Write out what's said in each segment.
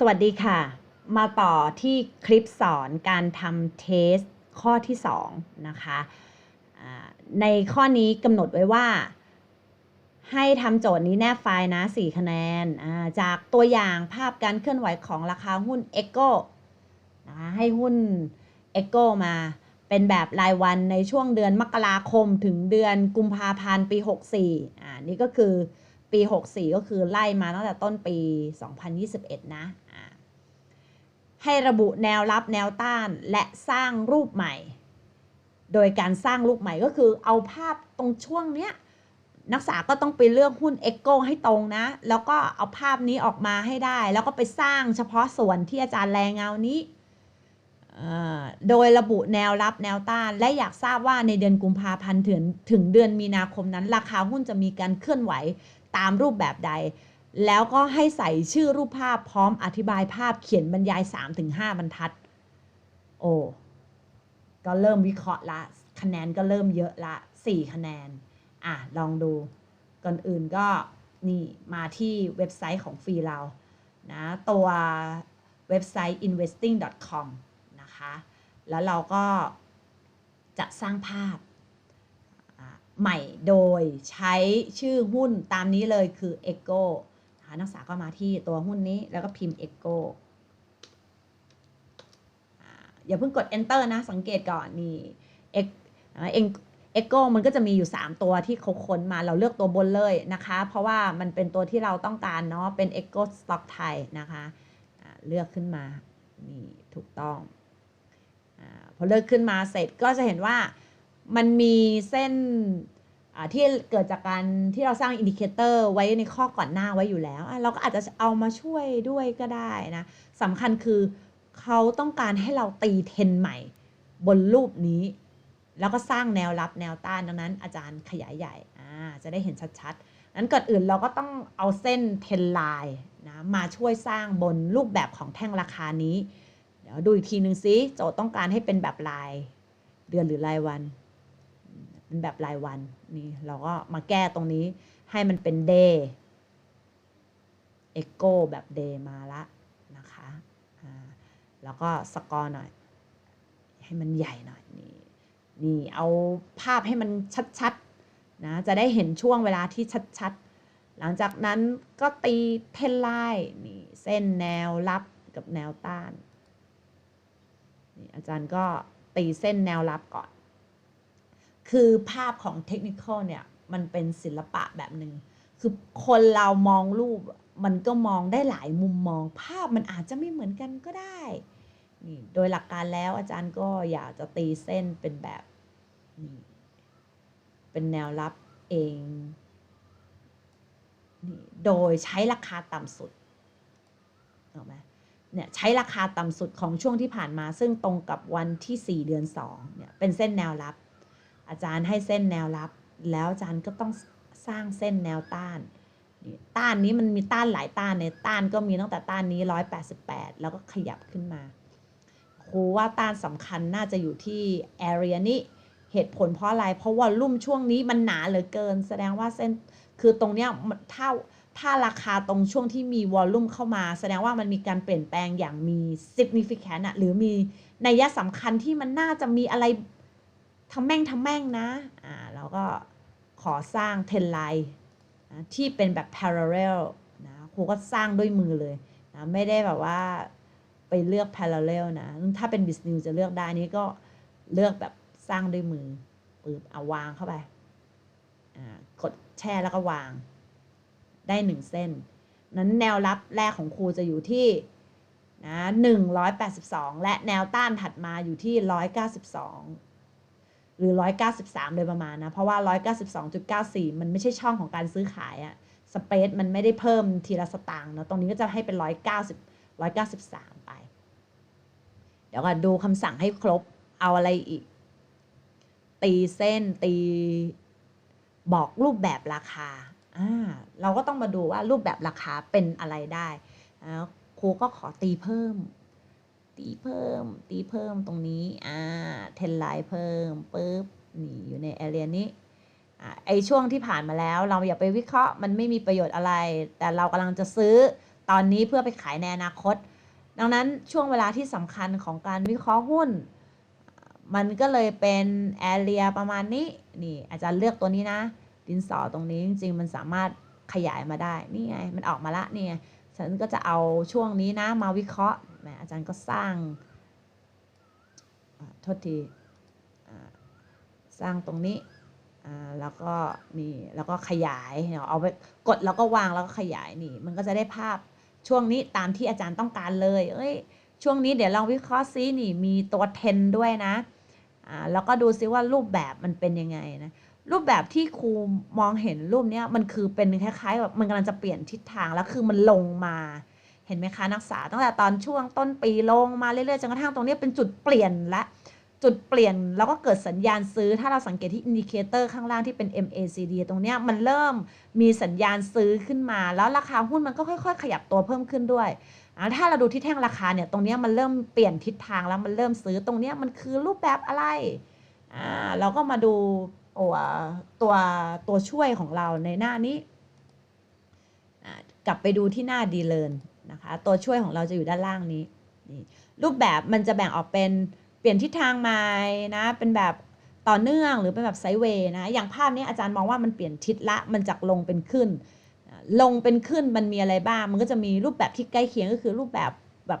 สวัสดีค่ะ มาต่อที่คลิปสอนการทำเทสข้อที่2นะคะในข้อนี้กำหนดไว้ว่า ให้ทำโจทย์นี้แนบไฟล์นะ 4 คะแนน จากตัวอย่างภาพการเคลื่อนไหวของราคาหุ้น e c o นะคะให้หุ้น e c o มาเป็นแบบรายวันในช่วงเดือนมกราคมถึงเดือนกุมภาพันธ์ปี 64อ่านี่ก็คือปี 64 ก็คือไล่มาตั้งแต่ต้นปี 2021 นะอ่า ให้ระบุแนวรับแนวต้านและสร้างรูปใหม่ โดยการสร้างรูปใหม่ก็คือเอาภาพตรงช่วงเนี้ยนักศึกษาก็ต้องไปเลือกหุ้น e c o ให้ตรงนะ แล้วก็เอาภาพนี้ออกมาให้ได้ แล้วก็ไปสร้างเฉพาะส่วนที่อาจารย์แรงเงานี้ โดยระบุแนวรับแนวต้าน และอยากทราบว่าในเดือนกุมภาพันธ์ถึงถึงเดือนมีนาคมนั้น ราคาหุ้นจะมีการเคลื่อนไหวตามรูปแบบใด แล้วก็ให้ใส่ชื่อรูปภาพพร้อมอธิบายภาพเขียนบรรยาย 3-5 บรรทัด โอ้ก็เริ่มวิเคราะห์ละ คะแนนก็เริ่มเยอะละ 4 คะแนน อะ ลองดูก่อนอื่นก็นี่มาที่เว็บไซต์ของฟรีเรานะตัวเว็บไซต์ investing.com นะคะ แล้วเราก็จะสร้างภาพใหม่โดยใช้ชื่อหุ้นตามนี้เลยคือ Echo นักศึกษาก็มาที่ตัวหุ้นนี้แล้วก็พิมพ์ Echo อ่าอย่าเพิ่งกด enter นะ สังเกตก่อนนี่ X เอ็งเอ็กโกมันก็จะมีอยู่ 3 ตัวที่เขาค้นมาเราเลือกตัวบนเลยนะคะ เพราะว่ามันเป็นตัวที่เราต้องการเนาะเป็นเอ็กโกสต็อกไทยนะคะเลือกขึ้นมา นี่ถูกต้องอพอเลือกขึ้นมาเสร็จก็จะเห็นว่ามันมีเส้น ที่เกิดจากการที่เราสร้างอินดิเคเตอร์ไว้ในข้อก่อนหน้าไว้อยู่แล้ว เราก็อาจจะเอามาช่วยด้วยก็ได้นะสำคัญคือเขาต้องการให้เราตีเทนใหม่ บนรูปนี้ แล้วก็สร้างแนวรับแนวต้านดังนั้น อาจารย์ขยายใหญ่จะได้เห็นชัดๆนั้นก่อนอื่นเราก็ต้องเอาเส้นเทนไลน์นะมาช่วยสร้างบนรูปแบบของแท่งราคานี้ เดี๋ยวดูอีกทีหนึ่งซิโจทย์ต้องการให้เป็นแบบราย เดือนหรือรายวัน เป็นแบบรายวันนี่เราก็มาแก้ตรงนี้ให้มันเป็นเดย์เอ็กโกแบบเดย์มาละนะคะแล้วก็สกอร์หน่อย ให้มันใหญ่หน่อยนี่นี่เอาภาพให้มันชัดๆนะจะได้เห็นช่วงเวลาที่ชัดๆ หลังจากนั้นก็ตีเทนไลน์นี่เส้นแนวรับกับแนวต้านนี่อาจารย์ก็ตีเส้นแนวรับก่อน คือภาพของเทคนิคอลเนี่ยมันเป็นศิลปะแบบหนึ่งคือคนเรามองรูปมันก็มองได้หลายมุมมอง ภาพมันอาจจะไม่เหมือนกันก็ได้นี่โดยหลักการแล้วอาจารย์ก็อยากจะตีเส้นเป็นแบบนี่เป็นแนวรับเองนี่โดยใช้ราคาต่ำสุดเห็นไหมเนี่ยใช้ราคาต่ำสุดของช่วงที่ผ่านมา ซึ่งตรงกับวันที่ 4 เดือน2เนี่ยเป็นเส้นแนวรับ อาจารย์ให้เส้นแนวรับ แล้วอาจารย์ก็ต้องสร้างเส้นแนวต้านนี่ต้านนี้มันมีต้านหลายต้านในต้านก็มีตั้งแต่ต้านนี้ 188 แล้วก็ขยับขึ้นมาครูว่าต้านสำคัญน่าจะอยู่ที่ area นี้เหตุผลเพราะอะไร เพราะว่าลุ่มช่วงนี้มันหนาเหลือเกิน แสดงว่าเส้นคือตรงเนี้ยถ้าถ้าราคาตรงช่วงที่มีวอลลุ่มเข้ามา แสดงว่ามันมีการเปลี่ยนแปลงอย่างมี significant อะหรือมีนัยสำคัญที่มันน่าจะมีอะไร ทำแม่งทำแม่งนะอ่าเราก็ขอสร้างเทนไลน์ที่เป็นแบบ parallel นะครูก็สร้างด้วยมือเลยนะไม่ได้แบบว่าไปเลือก parallel นะถ้าเป็น b u s i n e s จะเลือกได้นี้ก็เลือกแบบสร้างด้วยมือปึ๊บเอาวางเข้าไปกดแช่แล้วก็วาง ได้หนึ่งเส้น นั้นแนวรับแรกของครูจะอยู่ที่นะ182 และแนวต้านถัดมาอยู่ที่ 192 หรือร้อยเก้าสิบสามโดยประมาณนะ เพราะว่าร้อยเก้าสิบสองจุดเก้าสี่มันไม่ใช่ช่องของการซื้อขายอะสเปซมันไม่ได้เพิ่มทีละสตางค์เนาะตรงนี้ก็จะให้เป็นร้อยเก้าสิบร้อยเก้าสิบสามไป เดี๋ยวก่อนดูคำสั่งให้ครบเอาอะไรอีก ตีเส้นตีบอกรูปแบบราคาอ่าเราก็ต้องมาดูว่ารูปแบบราคาเป็นอะไรได้ครูก็ขอตีเพิ่ม ตีเพิ่ม ตีเพิ่มตรงนี้ อ่า เทนไลน์เพิ่มปุ๊บ นี่อยู่ในแอเรียนี้อ่าไอช่วงที่ผ่านมาแล้ว เราอย่าไปวิเคราะห์มันไม่มีประโยชน์อะไร แต่เรากำลังจะซื้อตอนนี้เพื่อไปขายในอนาคต ดังนั้นช่วงเวลาที่สำคัญของการวิเคราะห์หุ้น มันก็เลยเป็นแอเรียประมาณนี้ นี่อาจารย์เลือกตัวนี้นะ ดินสอตรงนี้จริงๆ มันสามารถขยายมาได้ นี่ไง มันออกมาละนี่ไงฉันก็จะเอาช่วงนี้นะมาวิเคราะห์ มอาจารย์ก็สร้างโทษทีสร้างตรงนี้แล้วก็นี่แล้วก็ขยายเอาไปกดแล้วก็วางแล้วก็ขยายนี่ มันก็จะได้ภาพช่วงนี้ตามที่อาจารย์ต้องการเลย เอ้ย ช่วงนี้เดี๋ยวลองวิเคราะห์ซินี่มีตัวเทนด้วยนะแล้วก็ดูซิว่ารูปแบบมันเป็นยังไงนะรูปแบบที่ครูมองเห็นรูปเนี้ยมันคือเป็นคล้ายๆแบบมันกำลังจะเปลี่ยนทิศทางแล้วคือมันลงมา เห็นไหมคะนักศึกษาตั้งแต่ตอนช่วงต้นปีลงมาเรื่อยๆจนกระทั่งตรงนี้เป็นจุดเปลี่ยนและจุดเปลี่ยนแล้วก็เกิดสัญญาณซื้อ ถ้าเราสังเกตที่อินดิเคเตอร์ข้างล่างที่เป็น MACD ตรงนี้มันเริ่มมีสัญญาณซื้อขึ้นมา แล้วราคาหุ้นมันก็ค่อยๆ ขยับตัวเพิ่มขึ้นด้วย ถ้าเราดูที่แท่งราคาเนี่ยตรงนี้มันเริ่มเปลี่ยนทิศทางแล้วมันเริ่มซื้อตรงนี้มันคือรูปแบบอะไรเราก็มาดูตัวตัวตัวช่วยของเราในหน้านี้ กลับไปดูที่หน้าดีเลน นะคะ ตัวช่วยของเราจะอยู่ด้านล่างนี้นี่รูปแบบมันจะแบ่งออกเป็นเปลี่ยนทิศทางใหม่นะ เป็นแบบต่อเนื่องหรือเป็นแบบไซเวย์นะ อย่างภาพนี้อาจารย์มองว่ามันเปลี่ยนทิศละ มันจากลงเป็นขึ้น ลงเป็นขึ้นมันมีอะไรบ้าง มันก็จะมีรูปแบบที่ใกล้เคียงก็คือรูปแบบแบบ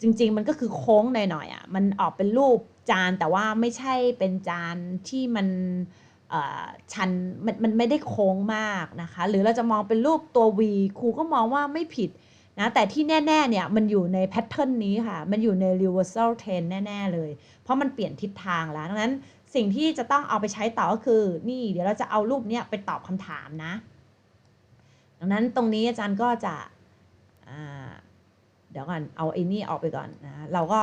จริง ๆ มันก็คือโค้งหน่อยๆอะ มันออกเป็นรูปจานแต่ว่าไม่ใช่เป็นจานที่มันชันมันมันไม่ได้โค้งมากนะคะ หรือเราจะมองเป็นรูปตัว V ครูก็มองว่าไม่ผิด นะแต่ที่แน่ๆเนี่ยมันอยู่ในแพทเทิร์นนี้ค่ะ มันอยู่ใน reversal trend แน่ๆเลย เพราะมันเปลี่ยนทิศทางแล้วดังนั้นสิ่งที่จะต้องเอาไปใช้ต่อก็คือ นี่เดี๋ยวเราจะเอารูปเนี้ยไปตอบคำถามนะ ดังนั้นตรงนี้อาจารย์ก็จะเดี๋ยวก่อนเอาไอ้นี่ออกไปก่อนนะเราก็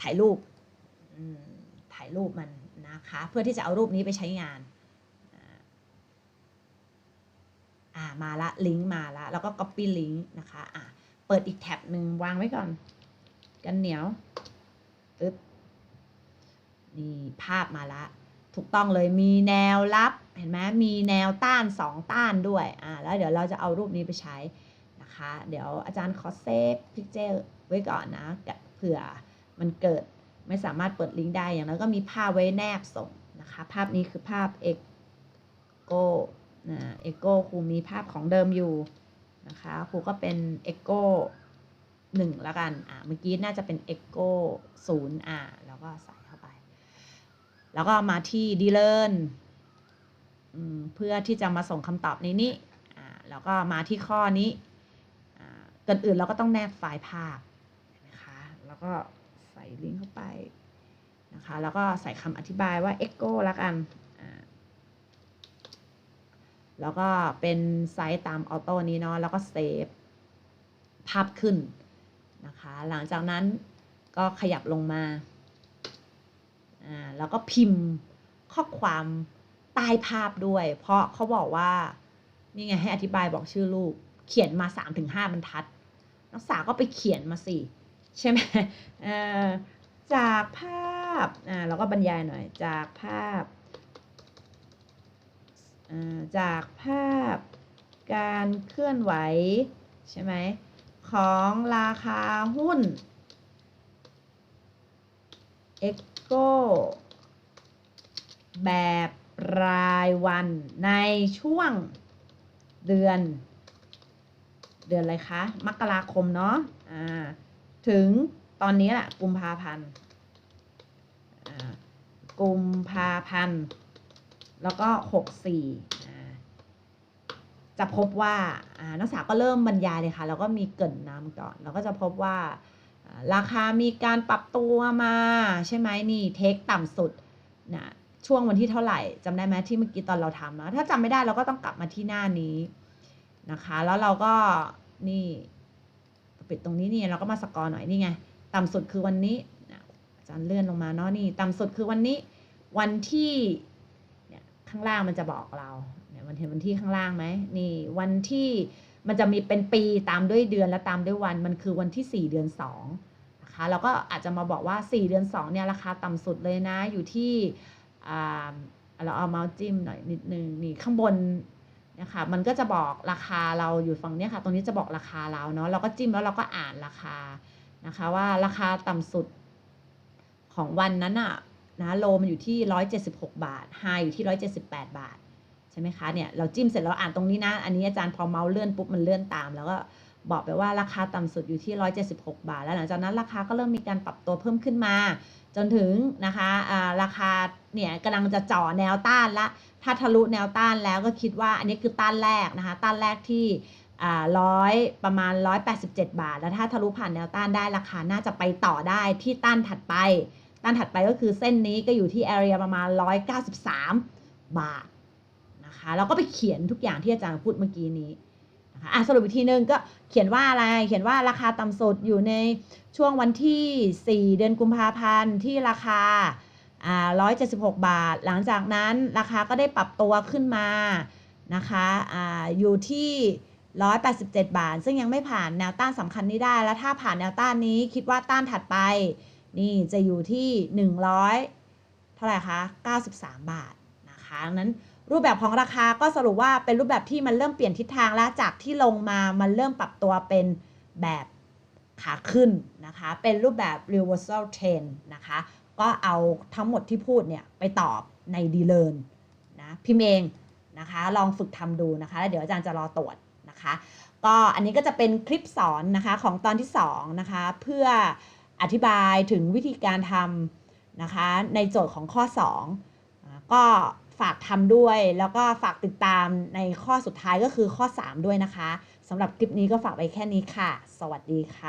ถ่ายรูปถ่ายรูปมันนะคะ เพื่อที่จะเอารูปนี้ไปใช้งานอ่า อ่ามาละลิงก์มาละแล้วก็ copy ลิงก์นะคะอ่าเปิดอีกแท็บหนึ่งวางไว้ก่อน กันเหนียวปึ๊บนี่ภาพมาละ ถูกต้องเลยมีแนวรับเห็นไหมมีแนวต้านสองต้านด้วยอ่าแล้วเดี๋ยวเราจะเอารูปนี้ไปใช้นะคะ เดี๋ยวอาจารย์ขอเซฟพิกเจอร์ไว้ก่อนนะเผื่อมันเกิดไม่สามารถเปิดลิงก์ได้อย่างนั้นก็มีภาพไว้แนบส่งนะคะ ภาพนี้คือภาพเอกโก นะเอโก้ครูมีภาพของเดิมอยู่นะคะครูก็เป็นเอโก้หนึ่งแล้วกันอ่าเมื่อกี้น่าจะเป็นเอโก้ศูนย์อ่าแล้วก็ใส่เข้าไป แล้วก็มาที่ดีเลนเพื่อที่จะมาส่งคำตอบในนี้อ่าแล้วก็มาที่ข้อนี้อ่าก่อนอื่นเราก็ต้องแนบไฟล์ภาพนะคะแล้วก็ใส่ลิงก์เข้าไปนะคะแล้วก็ใส่คำอธิบายว่า Echo แล้วกัน แล้วก็เป็นไซส์ตามออโต้นี้เนาะแล้วก็เซฟภาพขึ้นนะคะ หลังจากนั้นก็ขยับลงมาอ่าแล้วก็พิมพ์ข้อความใต้ภาพด้วย เพราะเขาบอกว่านี่ไงให้อธิบายบอกชื่อลูกเขียนมา3าถึงห้าบรรทัด นักศึกษาก็ไปเขียนมาสิใช่ไหมเอ่อจากภาพอ่าเราก็บรรยายหน่อยจากภาพ จากภาพการเคลื่อนไหว ใช่ไหม ของราคาหุ้นเอ็กโกแบบรายวันในช่วงเดือน เดือนอะไรคะ มกราคมเนาะอ่าถึงตอนนี้แหละกุมภาพันธ์กุมภาพันธ์ แล้วก็หกสี่จะพบว่าอ่านักศึกษาก็เริ่มบรรยายเลยค่ะ แล้วก็มีเกินนำก่อน แล้วก็จะพบว่าราคามีการปรับตัวมาใช่ไหมนี่เทคต่ำสุดนะช่วงวันที่เท่าไหร่จำได้ไหมที่เมื่อกี้ตอนเราทำนะถ้าจำไม่ได้เราก็ต้องกลับมาที่หน้านี้นะคะ แล้วเราก็นี่ปิดตรงนี้นี่เราก็มาสกอร์หน่อยนี่ไงต่ำสุดคือวันนี้นะอาจารย์เลื่อนลงมาเนาะนี่ต่ำสุดคือวันนี้วันที่ ข้างล่างมันจะบอกเราเนี่ยมันเห็นวันที่ข้างล่างไหมนี่วันที่มันจะมีเป็นปีตามด้วยเดือนและตามด้วยวันมันคือวันที่ 4 เดือน2นะคะเราก็อาจจะมาบอกว่า 4 เดือน2เนี่ยราคาต่ำสุดเลยนะอยู่ที่อ่าเราเอาเมาส์จิ้มหน่อยนิดนึงนี่ข้างบนเนี่ยค่ะมันก็จะบอกราคาเราอยู่ฝั่งเนี้ยค่ะ ตรงนี้จะบอกราคาเราเนาะเราก็จิ้มแล้วเราก็อ่านราคานะคะว่าราคาต่ำสุดของวันนั้นอะ นะโลมันอยู่ที่ 176 บาทไฮอยู่ที่ 178 บาท ใช่ไหมคะเนี่ยเราจิ้มเสร็จแล้วอ่านตรงนี้นะ อันนี้อาจารย์พอเมาส์เลื่อนปุ๊บมันเลื่อนตาม แล้วก็บอกไปว่าราคาต่ำสุดอยู่ที่ 176 บาท แล้วหลังจากนั้นราคาก็เริ่มมีการปรับตัวเพิ่มขึ้นมา จนถึงนะคะอ่าราคาเนี่ยกำลังจะจ่อแนวต้านละถ้าทะลุแนวต้านแล้วก็คิดว่าอันนี้คือต้านแรกนะคะต้านแรกที่อ่าร้อยประมาณ 187 บาท แล้วถ้าทะลุผ่านแนวต้านได้ราคาน่าจะไปต่อได้ที่ต้านถัดไป ต้านถัดไปก็คือเส้นนี้ก็อยู่ที่ area ประมาณ 193 บาทนะคะแล้วก็ไปเขียนทุกอย่างที่อาจารย์พูดเมื่อกี้นี้นะคะอะสรุปอีกทีนึงก็เขียนว่าอะไรเขียนว่าราคาต่ำสุดอยู่ในช่วงวันที่ 4 เดือนกุมภาพันธ์ที่ราคาอ่า176บาท หลังจากนั้นราคาก็ได้ปรับตัวขึ้นมานะคะอ่าอยู่ที่187บาท ซึ่งยังไม่ผ่านแนวต้านสำคัญนี้ได้ แล้วถ้าผ่านแนวต้านนี้คิดว่าต้านถัดไป นี่จะอยู่ที่ 100 เท่าไหร่คะ93 บาทนะคะดังนั้นรูปแบบของราคาก็สรุปว่าเป็นรูปแบบที่มันเริ่มเปลี่ยนทิศทางแล้วจากที่ลงมามันเริ่มปรับตัวเป็นแบบขาขึ้นนะคะ เป็นรูปแบบ reversal trend นะคะ ก็เอาทั้งหมดที่พูดเนี่ยไปตอบในดีเลนนะพิมเองนะคะ ลองฝึกทำดูนะคะ แล้วเดี๋ยวอาจารย์จะรอตรวจนะคะ ก็อันนี้ก็จะเป็นคลิปสอนนะคะของตอนที่ 2 นะคะ เพื่อ อธิบายถึงวิธีการทำนะคะ ในโจทย์ของข้อ2อ่าก็ฝากทำด้วย แล้วก็ฝากติดตามในข้อสุดท้ายก็คือข้อ 3 ด้วยนะคะสำหรับคลิปนี้ก็ฝากไว้แค่นี้ค่ะ สวัสดีค่ะ